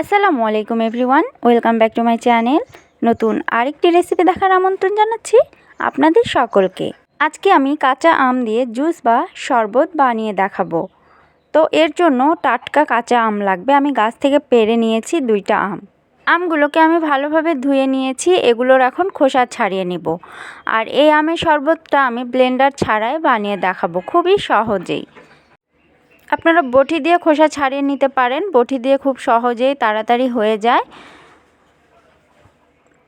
আসসালামু আলাইকুম everyone, welcome back to my channel. নতুন আরেকটি রেসিপি দেখার আমন্ত্রণ জানাচ্ছি আপনাদের সকলকে। আজকে আমি কাঁচা আম দিয়ে জুস বা শরবত বানিয়ে দেখাবো। তো এর জন্য টাটকা কাঁচা আম লাগবে। আমি গাছ থেকে পেরে নিয়েছি দুইটা আম। আমগুলোকে আমি ভালোভাবে ধুয়ে নিয়েছি। এগুলোর এখন খোসা ছাড়িয়ে নিব। আর এই আমের শরবতটা আমি ব্লেন্ডার ছাড়াই বানিয়ে দেখাবো। খুবই সহজেই। আপনারা বটি দিয়ে খোসা ছাড়িয়ে নিতে পারেন। বটি দিয়ে খুব সহজেই তাড়াতাড়ি হয়ে যায়।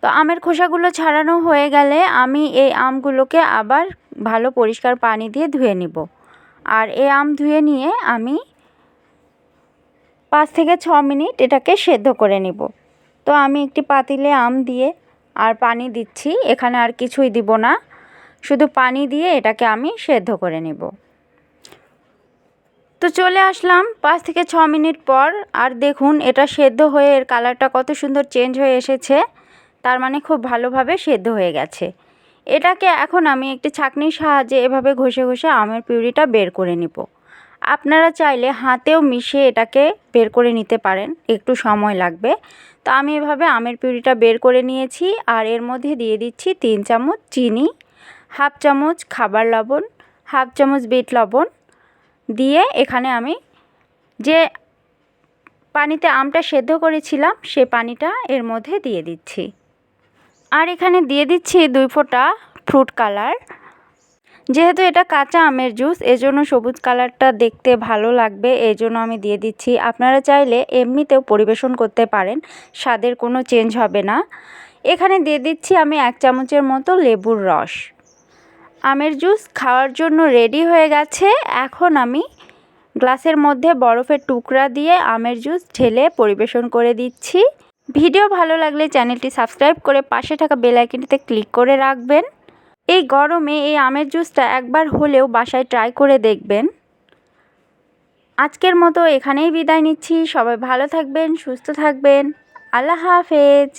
তো আমের খোসাগুলো ছাড়ানো হয়ে গেলে আমি এই আমগুলোকে আবার ভালো পরিষ্কার পানি দিয়ে ধুয়ে নিব। আর এই আম ধুয়ে নিয়ে আমি পাঁচ থেকে ছ মিনিট এটাকে সেদ্ধ করে নিব। তো আমি একটি পাতিলে আম দিয়ে আর পানি দিচ্ছি। এখানে আর কিছুই দিব না। শুধু পানি দিয়ে এটাকে আমি সেদ্ধ করে নেব। তো চলে আসলাম পাঁচ থেকে ছ মিনিট পর। আর দেখুন, এটা সেদ্ধ হয়ে এর কালারটা কত সুন্দর চেঞ্জ হয়ে এসেছে। তার মানে খুব ভালোভাবে সেদ্ধ হয়ে গেছে। এটাকে এখন আমি একটি ছাঁকনির সাহায্যে এভাবে ঘষে ঘষে আমের পিউরিটা বের করে নিব। আপনারা চাইলে হাতেও মিশিয়ে এটাকে বের করে নিতে পারেন, একটু সময় লাগবে। তো আমি এভাবে আমের পিউরিটা বের করে নিয়েছি, আর এর মধ্যে দিয়ে দিচ্ছি তিন চামচ চিনি, হাফ চামচ খাবার লবণ, হাফ চামচ বিট লবণ দিয়ে এখানে আমি যে পানিতে আমটা সেদ্ধ করেছিলাম, সে পানিটা এর মধ্যে দিয়ে দিচ্ছি। আর এখানে দিয়ে দিচ্ছি দুই ফোঁটা ফ্রুট কালার যেহেতু এটা কাঁচা আমের জুস এজন্য সবুজ কালারটা দেখতে ভালো লাগবে এই জন্য আমি দিয়ে দিচ্ছি। আপনারা চাইলে এমনিতেও পরিবেশন করতে পারেন, স্বাদের কোনো চেঞ্জ হবে না। এখানে দিয়ে দিচ্ছি আমি এক চামচের মতো লেবুর রস। আমের জুস খাওয়ার জন্য রেডি হয়ে গেছে। এখন আমি গ্লাসের মধ্যে বরফের টুকরা দিয়ে আমের জুস ঢেলে পরিবেশন করে দিচ্ছি। ভিডিও ভালো লাগলে চ্যানেলটি সাবস্ক্রাইব করে পাশে থাকা বেল আইকনটিতে ক্লিক করে রাখবেন। এই গরমে এই আমের জুসটা একবার হলেও বাসায় ট্রাই করে দেখবেন। আজকের মতো এখানেই বিদায় নিচ্ছি। সবাই ভালো থাকবেন, সুস্থ থাকবেন। আল্লাহ হাফেজ।